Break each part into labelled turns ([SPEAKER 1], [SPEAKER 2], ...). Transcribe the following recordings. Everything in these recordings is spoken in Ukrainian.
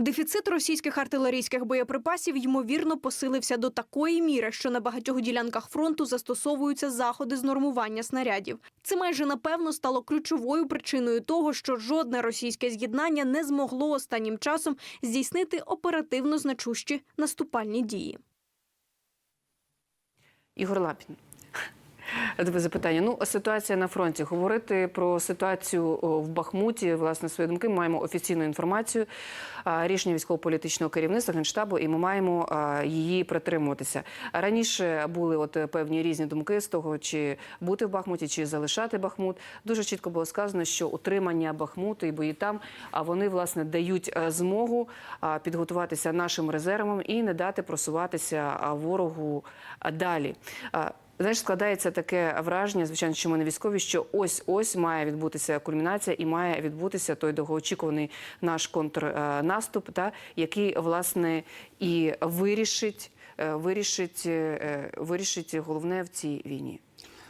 [SPEAKER 1] Дефіцит російських артилерійських боєприпасів ймовірно посилився до такої міри, що на багатьох ділянках фронту застосовуються заходи з нормування снарядів. Це майже напевно стало ключовою причиною того, що жодне російське з'єднання не змогло останнім часом здійснити оперативно значущі наступальні дії.
[SPEAKER 2] Ігор Лапін. Тебе запитання. Ну, ситуація на фронті. Говорити про ситуацію в Бахмуті, власне, свої думки. Ми маємо офіційну інформацію, рішення військово-політичного керівництва Генштабу, і ми маємо її притримуватися. Раніше були от певні різні думки з того, чи бути в Бахмуті, чи залишати Бахмут. Дуже чітко було сказано, що утримання Бахмуту і бої там, а вони власне дають е, змогу підготуватися нашим резервам і не дати просуватися ворогу далі. Знаєш, складається таке враження, звичайно, що ми не військові, що ось ось має відбутися кульмінація і має відбутися той довгоочікуваний наш контрнаступ, та який власне і вирішить, е, вирішить, е, вирішить головне в цій війні.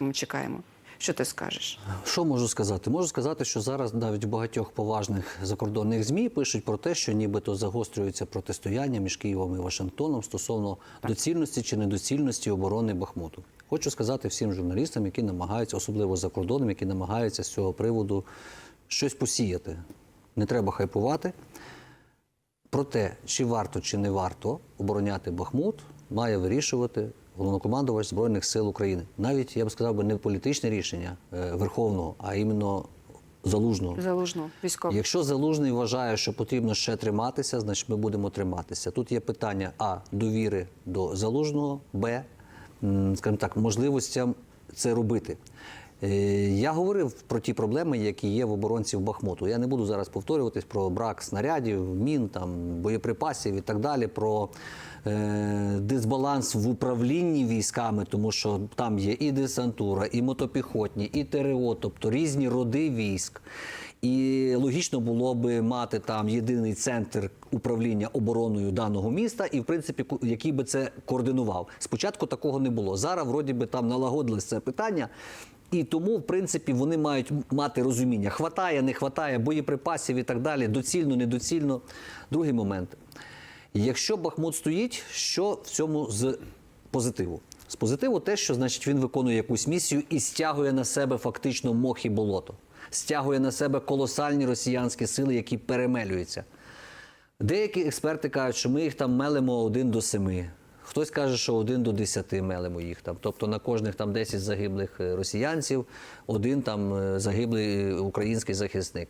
[SPEAKER 2] Ми чекаємо. Що ти скажеш?
[SPEAKER 3] Що можу сказати? Можу сказати, що зараз навіть в багатьох поважних закордонних змі пишуть про те, що нібито загострюється протистояння між Києвом і Вашингтоном стосовно доцільності чи недоцільності оборони Бахмуту. Хочу сказати всім журналістам, які намагаються, особливо за кордоном, які намагаються з цього приводу щось посіяти. Не треба хайпувати. Про те, чи варто чи не варто обороняти Бахмут, має вирішувати головнокомандувач Збройних сил України. Навіть я б сказав би не політичне рішення е, Верховного, а іменно залужного.
[SPEAKER 2] Залужно, військово.
[SPEAKER 3] Якщо залужний вважає, що потрібно ще триматися, значить ми будемо триматися. Тут є питання а довіри до залужного, б, скажімо так, можливостям це робити. Е, Я говорив про ті проблеми, які є в оборонців Бахмуту. Я не буду зараз повторюватись про брак снарядів, мін, там, боєприпасів і так далі, про е, дисбаланс в управлінні військами, тому що там є і десантура, і мотопіхотні, і ТРО, тобто різні роди військ. І логічно було би мати там єдиний центр управління обороною даного міста, і в принципі, який би це координував. Спочатку такого не було. Зараз вроді би там налагодилось це питання. І тому, в принципі, вони мають мати розуміння: хватає, не хватає боєприпасів і так далі, доцільно, недоцільно. Другий момент. Якщо Бахмут стоїть, що в цьому з позитиву? З позитиву те, що значить він виконує якусь місію і стягує на себе фактично мох і болото, стягує на себе колосальні росіянські сили, які перемелюються. Деякі експерти кажуть, що ми їх там мелимо один до семи. Хтось каже, що один до десяти мелимо їх там. Тобто на кожних там 10 загиблих е, росіянців, один там е, загиблий е, український захисник.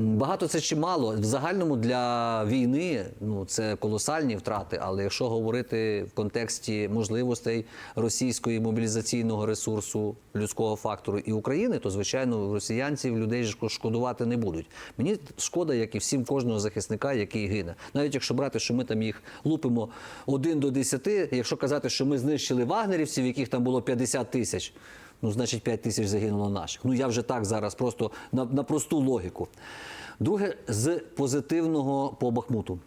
[SPEAKER 3] Багато це чи мало. В загальному для війни ну, це колосальні втрати, але якщо говорити в контексті можливостей російської мобілізаційного ресурсу, людського фактору і України, то звичайно росіянців людей шкодувати не будуть. Мені шкода, як і всім кожного захисника, який гине. Навіть якщо брати, що ми там їх лупимо один до десяти, якщо казати, що ми знищили вагнерівців, яких там було 50 тисяч. Ну, значить, 5 тисяч загинуло наших. Ну я вже так зараз, просто на, на просту логіку. Друге, з позитивного по Бахмуту.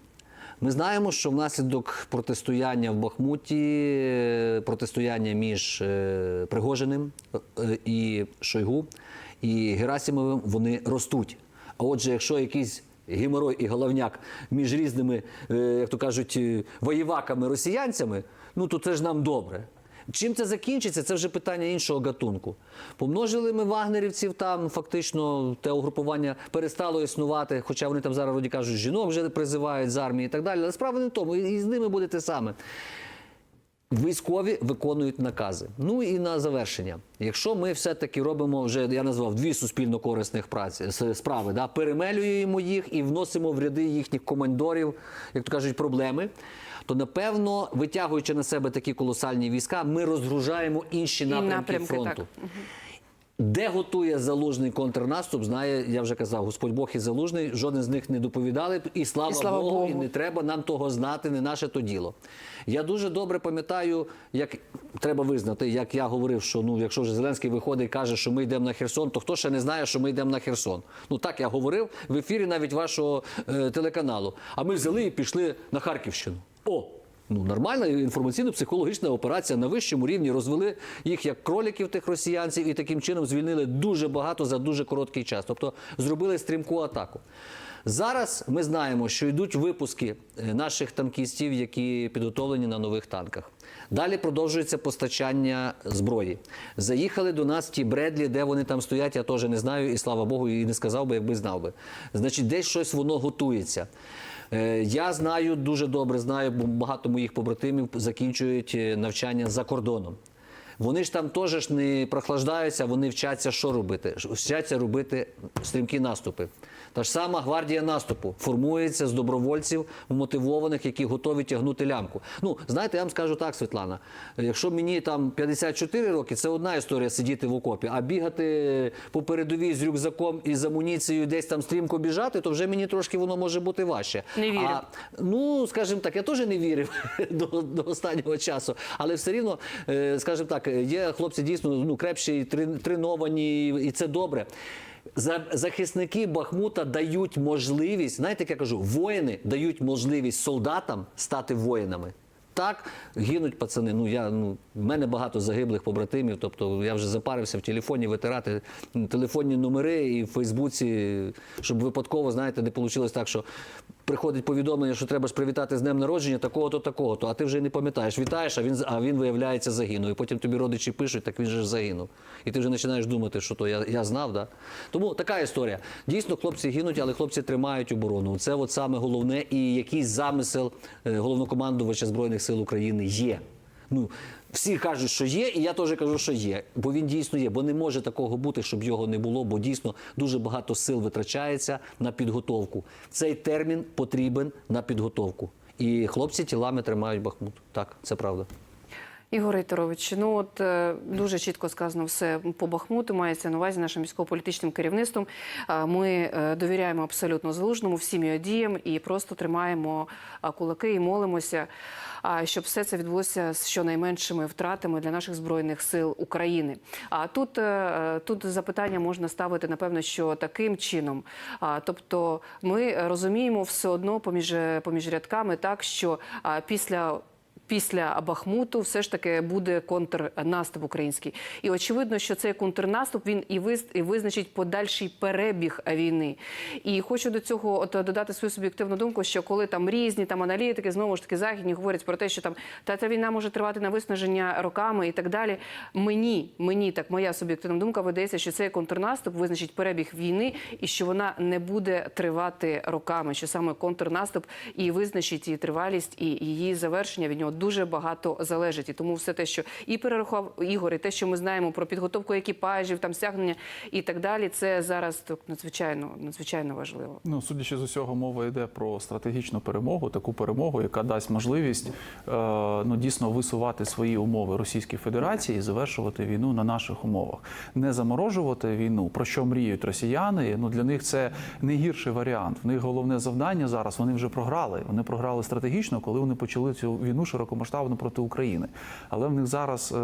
[SPEAKER 3] Ми знаємо, що внаслідок протистояння в Бахмуті, е, протистояння між е, Пригожиним е, і Шойгу і Герасимовим, вони ростуть. А отже, якщо якийсь геморой і головняк між різними, як то кажуть, е, воєваками росіянцями, ну то це ж нам добре. Чим це закінчиться, це вже питання іншого гатунку. Помножили ми вагнерівців там, фактично те угрупування перестало існувати, хоча вони там зараз вроді кажуть, жінок вже призивають з армії і так далі. Але справа не в тому, і з ними буде те саме. Військові виконують накази. Ну і на завершення. Якщо ми все-таки робимо вже, я назвав дві суспільно корисних праці справи, да, перемелюємо їх і вносимо в ряди їхніх командорів, як то кажуть, проблеми. То напевно, витягуючи на себе такі колосальні війська, ми розгружаємо інші напрямки,
[SPEAKER 2] напрямки,
[SPEAKER 3] фронту.
[SPEAKER 2] так.
[SPEAKER 3] Де готує залужний контрнаступ, знає, я вже казав, Господь Бог і залужний, жоден з них не доповідали. І слава,
[SPEAKER 2] І слава
[SPEAKER 3] Богу,
[SPEAKER 2] Богу.
[SPEAKER 3] і не треба нам того знати, не наше то діло. Я дуже добре пам'ятаю, як треба визнати, як я говорив, що ну, якщо вже Зеленський виходить і каже, що ми йдемо на Херсон, то хто ще не знає, що ми йдемо на Херсон? Ну так я говорив в ефірі навіть вашого е, телеканалу. А ми взяли і пішли на Харківщину. О! Ну, нормальна інформаційно-психологічна операція на вищому рівні розвели їх як кроліків тих росіянців і таким чином звільнили дуже багато за дуже короткий час. Тобто зробили стрімку атаку. Зараз ми знаємо, що йдуть випуски е, наших танкістів, які підготовлені на нових танках. Далі продовжується постачання зброї. Заїхали до нас ті Бредлі, де вони там стоять, я теж не знаю, і слава Богу, і не сказав би, якби знав би. Значить, десь щось воно готується. Е, Я знаю дуже добре, знаю, бо багато моїх побратимів закінчують е, навчання за кордоном. Вони ж там теж не прохлаждаються, вони вчаться що робити? Вчаться робити стрімкі наступи. Та ж сама гвардія наступу формується з добровольців мотивованих, які готові тягнути лямку. Ну, знаєте, я вам скажу так, Світлана. Якщо мені там 54 роки, це одна історія сидіти в окопі, а бігати по передовій з рюкзаком і з амуніцією десь там стрімко біжати, то вже мені трошки воно може бути важче.
[SPEAKER 2] Не вірю.
[SPEAKER 3] А, Ну, скажімо так, я теж не вірив до, до останнього часу, але все рівно, е, скажімо так, є хлопці дійсно ну, крепші, трен- треновані, і це добре. За- Захисники Бахмута дають можливість, знаєте, як я кажу, воїни дають можливість солдатам стати воїнами. Так, гинуть пацани. Ну я ну в мене багато загиблих побратимів. Тобто я вже запарився в телефоні витирати телефонні номери і в Фейсбуці, щоб випадково, знаєте, не вийшло так, що приходить повідомлення, що треба ж привітати з днем народження такого-то, такого-то, а ти вже не пам'ятаєш. Вітаєш, а він а він виявляється загинув. І потім тобі родичі пишуть, так він же загинув. І ти вже починаєш думати, що то я, я знав, да? Тому така історія. Дійсно, хлопці гинуть, але хлопці тримають оборону. Це от саме головне, і якийсь замисел е, головнокомандувача Збройних сил України є. Ну, всі кажуть, що є, і я теж кажу, що є. Бо він дійсно є. Бо не може такого бути, щоб його не було, бо дійсно дуже багато сил витрачається на підготовку. Цей термін потрібен на підготовку. І хлопці тілами тримають Бахмут. Так, це правда.
[SPEAKER 2] Ігор Рейтерович, ну от е, дуже чітко сказано все по Бахмуту. Мається на увазі нашим військово-політичним керівництвом. Ми е, довіряємо абсолютно залужному всім його діям і просто тримаємо кулаки і молимося, щоб все це відбулося з щонайменшими втратами для наших збройних сил України. А тут, е, тут запитання можна ставити напевно, що таким чином. Тобто, ми розуміємо все одно поміж, поміж рядками, так що після після Бахмуту все ж таки буде контрнаступ український. І очевидно, що цей контрнаступ він і визначить подальший перебіг війни. І хочу до цього от додати свою суб'єктивну думку, що коли там різні там аналітики, знову ж таки західні говорять про те, що там та ця війна може тривати на виснаження роками і так далі. Мені, мені так моя суб'єктивна думка видається, що цей контрнаступ визначить перебіг війни і що вона не буде тривати роками. Що саме контрнаступ і визначить її тривалість і її завершення від нього дуже багато залежить. І тому все те, що і перерахував Ігор, і те, що ми знаємо про підготовку екіпажів, там стягнення і так далі, це зараз так надзвичайно надзвичайно важливо.
[SPEAKER 4] Ну, судячи з усього, мова йде про стратегічну перемогу, таку перемогу, яка дасть можливість е, ну, дійсно висувати свої умови Російській Федерації і завершувати війну на наших умовах. Не заморожувати війну, про що мріють росіяни. Ну для них це не гірший варіант. В них головне завдання зараз. Вони вже програли. Вони програли стратегічно, коли вони почали цю війну широкомасштабно проти України. Але в них зараз е,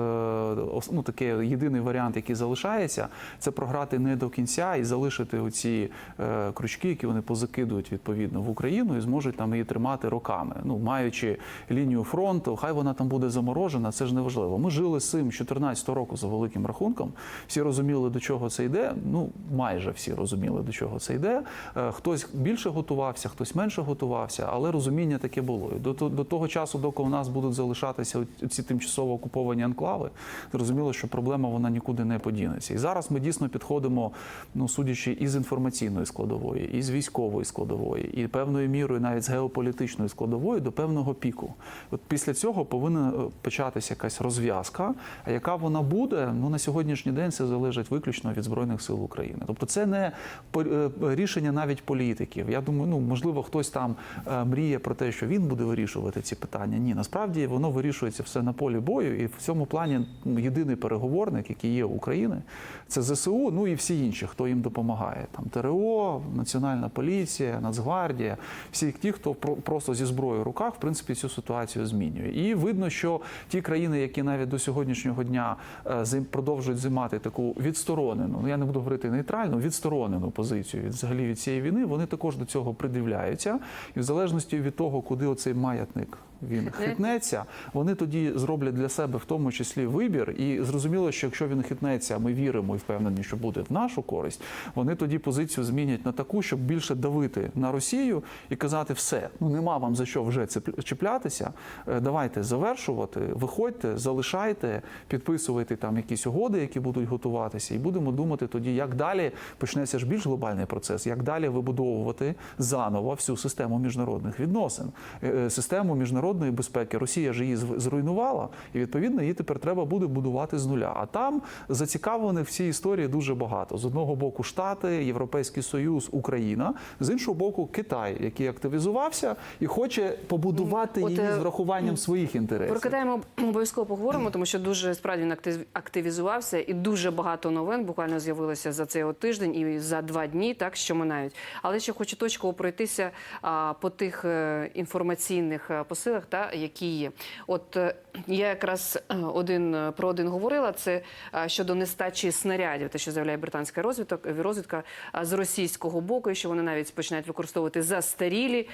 [SPEAKER 4] ну, таке єдиний варіант, який залишається, це програти не до кінця і залишити оці е, крючки, які вони позакидують відповідно в Україну і зможуть там її тримати роками. Ну маючи лінію фронту, хай вона там буде заморожена, це ж не важливо. Ми жили з цим 14 року за великим рахунком. Всі розуміли, до чого це йде. Ну майже всі розуміли, до чого це йде. Е, Хтось більше готувався, хтось менше готувався, але розуміння таке було. До, до того часу, доки у нас будуть залишатися ці тимчасово окуповані анклави, зрозуміло, що проблема вона нікуди не подінеться. І зараз ми дійсно підходимо, ну судячи із інформаційної складової, і з військової складової, і певною мірою навіть з геополітичної складової до певного піку. От після цього повинна е, початися якась розв'язка. А яка вона буде? Ну на сьогоднішній день це залежить виключно від збройних сил України. Тобто, це не е, рішення навіть політиків. Я думаю, ну можливо, хтось там е, мріє про те, що він буде вирішувати ці питання. Ні, насправді воно вирішується все на полі бою, і в цьому плані ну, єдиний переговорник, який є України, це ЗСУ, ну і всі інші, хто їм допомагає. Там ТРО, Національна поліція, Нацгвардія, всі ті, хто просто зі зброєю в руках, в принципі, цю ситуацію змінює. І видно, що ті країни, які навіть до сьогоднішнього дня е, продовжують займати таку відсторонену, ну я не буду говорити нейтральну, відсторонену позицію взагалі від цієї війни, вони також до цього придивляються. І в залежності від того, куди оцей маятник він хитнеться, вони тоді зроблять для себе в тому числі вибір. І зрозуміло, що якщо він хитнеться, а ми віримо і впевнені, що буде в нашу користь, вони тоді позицію змінять на таку, щоб більше давити на Росію і казати, все, ну нема вам за що вже чіплятися. е, Давайте завершувати, виходьте, залишайте, підписуйте там якісь угоди, які будуть готуватися, і будемо думати тоді, як далі почнеться ж більш глобальний процес, як далі вибудовувати заново всю систему міжнародних відносин, Е, е, систему міжнародної безпеки. Росія ж її зруйнувала, і відповідно її тепер треба буде будувати з нуля. А там зацікавлених в цій історії дуже багато. З одного боку Штати, Європейський Союз, Україна, з іншого боку, Китай, який активізувався і хоче побудувати
[SPEAKER 2] От,
[SPEAKER 4] її
[SPEAKER 2] е,
[SPEAKER 4] з врахуванням своїх інтересів.
[SPEAKER 2] Про Китай ми обов'язково поговоримо, тому що дуже справді він актив- активізувався, і дуже багато новин буквально з'явилося за цей от тиждень і за два дні, так що минають. Але ще хочу точково пройтися а, по тих е, інформаційних е, посилах, та які є. От е, я якраз е, один е, про один говорила. Це щодо нестачі снарядів, те, що заявляє британська розвідка, розвідка з російського боку, і що вони навіть починають використовувати застарілі.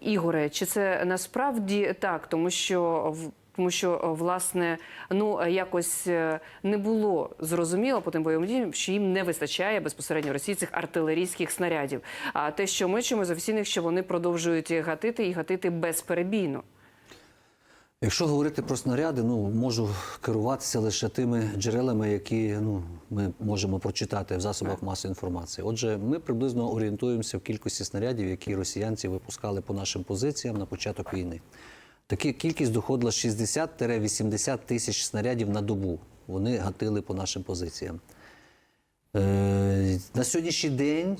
[SPEAKER 2] Ігоре, чи це насправді так, тому що в. Тому що власне ну е, якось е, не було зрозуміло по тим бойовим діям, що їм не вистачає безпосередньо Росії цих артилерійських снарядів. А те, що ми чуємо з офіційних, що вони продовжують гатити і гатити безперебійно.
[SPEAKER 3] Якщо говорити про снаряди, ну можу керуватися лише тими джерелами, які ну ми можемо прочитати в засобах масової інформації. Отже, ми приблизно орієнтуємося в кількості снарядів, які росіянці випускали по нашим позиціям на початок війни. Така кількість доходила 60-80 тисяч снарядів на добу. Вони гатили по нашим позиціям. Е, на сьогоднішній день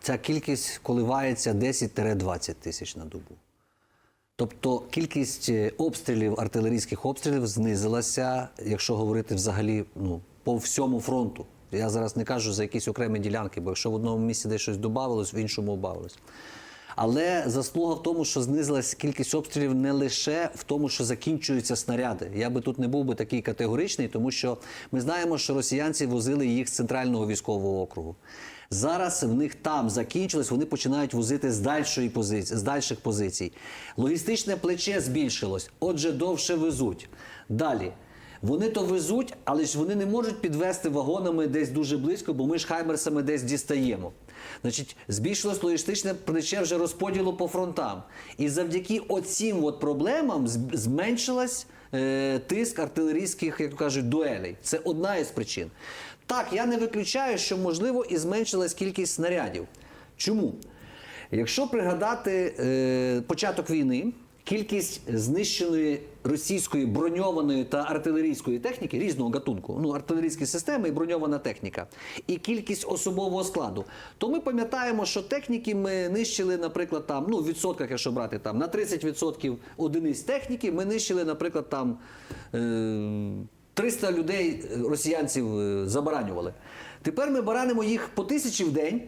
[SPEAKER 3] ця кількість коливається 10-20 тисяч на добу. Тобто кількість е, обстрілів, артилерійських обстрілів знизилася, якщо говорити взагалі ну, по всьому фронту. Я зараз не кажу за якісь окремі ділянки, бо якщо в одному місці десь щось додавалось, в іншому убавилось. Але заслуга в тому, що знизилася кількість обстрілів не лише в тому, що закінчуються снаряди. Я би тут не був би такий категоричний, тому що ми знаємо, що росіянці возили їх з центрального військового округу. Зараз в них там закінчилось, вони починають возити з дальшої позиції, з дальших позицій. Логістичне плече збільшилось, отже, довше везуть. Далі. Вони то везуть, але ж вони не можуть підвести вагонами десь дуже близько, бо ми ж хаймерсами десь дістаємо. Значить, збільшилось логістичне плече вже розподілу по фронтам. І завдяки оцім от проблемам зменшилась е, тиск артилерійських, як кажуть, дуелей. Це одна із причин. Так, я не виключаю, що можливо і зменшилась кількість снарядів. Чому? Якщо пригадати е, початок війни, кількість знищеної російської броньованої та артилерійської техніки різного гатунку, ну артилерійські системи і броньована техніка, і кількість особового складу, то ми пам'ятаємо, що техніки ми нищили, наприклад, там, ну в відсотках, якщо брати там на 30% одиниць техніки, ми нищили, наприклад, там. Е, 300 людей е, росіянців е, забаранювали. Тепер ми баранимо їх по тисячі в день.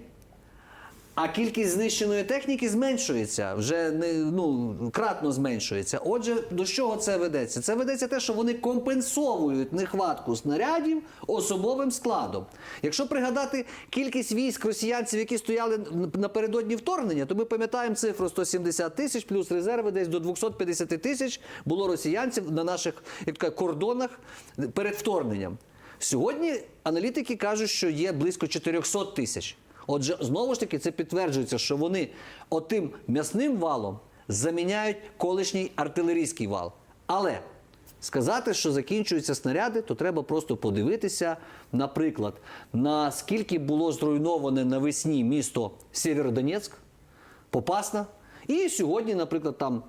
[SPEAKER 3] А кількість знищеної техніки зменшується, вже не ну кратно зменшується. Отже, до чого це ведеться? Це ведеться те, що вони компенсовують нехватку снарядів особовим складом. Якщо пригадати кількість військ росіянців, які стояли напередодні вторгнення, то ми пам'ятаємо цифру 170 тисяч плюс резерви десь до 250 тисяч було росіянців на наших як кордонах перед вторгненням. Сьогодні аналітики кажуть, що є близько 400 тисяч. Отже, знову ж таки, це підтверджується, що вони отим м'ясним валом заміняють колишній артилерійський вал. Але сказати, що закінчуються снаряди, то треба просто подивитися, наприклад, наскільки було зруйноване навесні місто Сєвєродонецьк, Попасна, і сьогодні, наприклад, там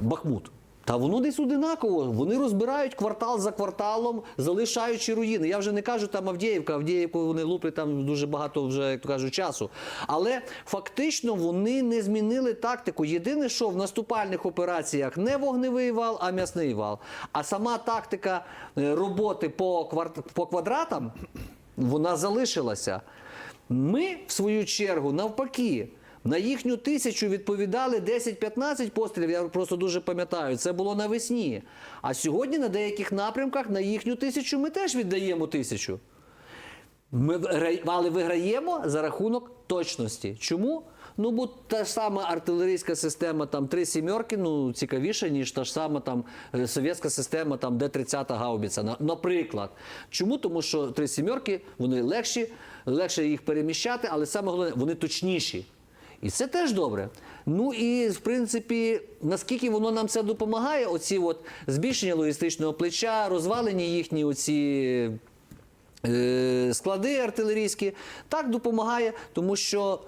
[SPEAKER 3] Бахмут. Та воно десь одинаково. Вони розбирають квартал за кварталом, залишаючи руїни. Я вже не кажу там Авдіївка, Авдіївку вони луплять там дуже багато вже, як то кажуть, часу. Але фактично вони не змінили тактику. Єдине, що в наступальних операціях не вогневий вал, а м'ясний вал. А сама тактика е, роботи по, кварт... по квадратам вона залишилася. Ми, в свою чергу, навпаки. На їхню тисячу відповідали 10-15 пострілів. Я просто дуже пам'ятаю. Це було навесні. А сьогодні на деяких напрямках на їхню тисячу ми теж віддаємо тисячу. Ми але виграємо за рахунок точності. Чому? Ну, бо та ж сама артилерійська система там три сімерки, ну цікавіша, ніж та ж сама там е, совєтська система, там де 30-та гаубіця. Наприклад. Чому? Тому що три сімерки вони легші, легше їх переміщати, але саме головне, вони точніші. І це теж добре. Ну і в принципі, наскільки воно нам це допомагає, оці от збільшення логістичного плеча, розвалені їхні оці е, склади артилерійські, так допомагає, тому що.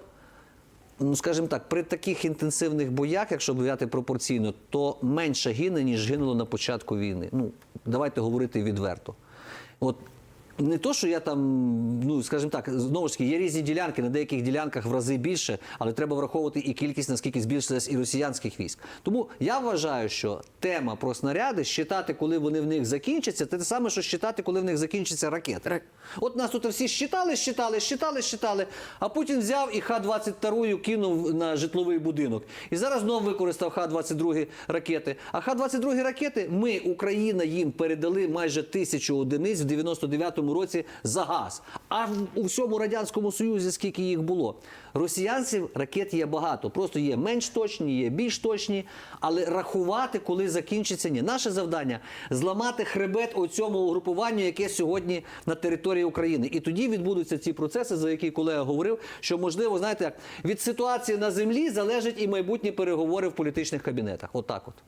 [SPEAKER 3] Ну, скажімо так, при таких інтенсивних боях, якщо взяти пропорційно, то менше гине, ніж гинуло на початку війни. Ну, давайте говорити відверто. От не то, що я там, ну скажімо так, знову ж таки, є різні ділянки, на деяких ділянках в рази більше, але треба враховувати і кількість, наскільки збільшилась і росіянських військ. Тому я вважаю, що тема про снаряди, щитати, коли вони в них закінчаться, це те саме, що щитати, коли в них закінчаться ракети.
[SPEAKER 2] Рак-
[SPEAKER 3] От нас тут всі щитали, щитали, щитали, щитали, а Путін взяв і Х-22 кинув на житловий будинок. І зараз знову використав Х-22 ракети. А Х-22 ракети ми, Україна, їм передали майже тисячу одиниць в 99-му році за газ. А в- у всьому Радянському Союзі скільки їх було? Росіянців ракет є багато. Просто є менш точні, є більш точні. Але рахувати, коли закінчиться, ні. Наше завдання зламати хребет у цьому угрупуванню, яке сьогодні на території України. І тоді відбудуться ці процеси, за які колега говорив, що можливо, знаєте, від ситуації на землі залежать і майбутні переговори в політичних кабінетах. Отак от.